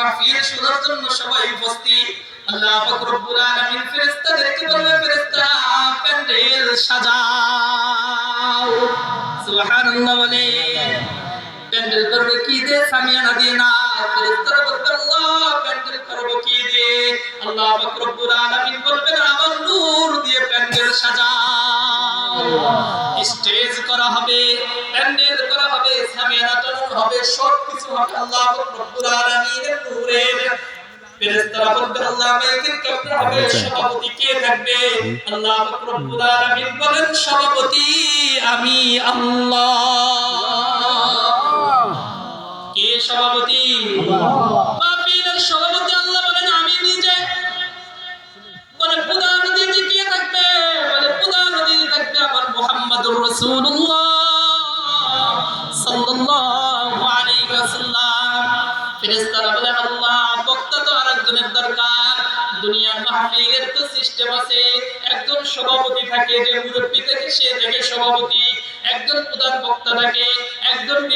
মাহফিল শোনার জন্য সবাই উপস্থিত। আল্লাহ পাক রব্বুল আলামিন ফেরেশতাদেরকে বলবে ফেরেশতা প্যান্ডেল সাজাও। সুবহানাল্লাহ বলে। প্যান্ডেল করবে কি দিয়ে সামিয়ানা দিয়ে না। ফেরেশতারা বলবে আল্লাহ প্যান্ডেল করব কি দিয়ে আল্লাহ পাক রব্বুল আলামিন বলবেন আমার নূর দিয়ে প্যান্ডেল সাজাও। স্টেজ করা হবে প্যান্ডেল করা হবে সামিয়ানা টানানো হবে সব কিছু আল্লাহ রব্বুল আলামিনের নূরের ফেরেশতারা বলবে আল্লাহ মাইকেল ক্যাপ্টেন হবে সভাপতি কে থাকবে؟ আল্লাহ রব্বুল আলামিন বলেন সভাপতি আমি আল্লাহ। কে সভাপতি মাহফিলের সভাপতি আল্লাহ বলেন আমি নিজে। বলে প্রধান অতিথি কে থাকবে? বলে প্রধান অতিথি থাকবে আমার মুহাম্মাদুর রাসূলুল্লাহ সাল্লাল্লাহু বক্তা তো আরেকজনের দরকার। দুনিয়ার সিস্টেম আছে। একজন সভাপতি থাকে যে মুরব্বী থাকে, সে থেকে সভাপতি। একজন প্রধান বক্তা থাকে, একজন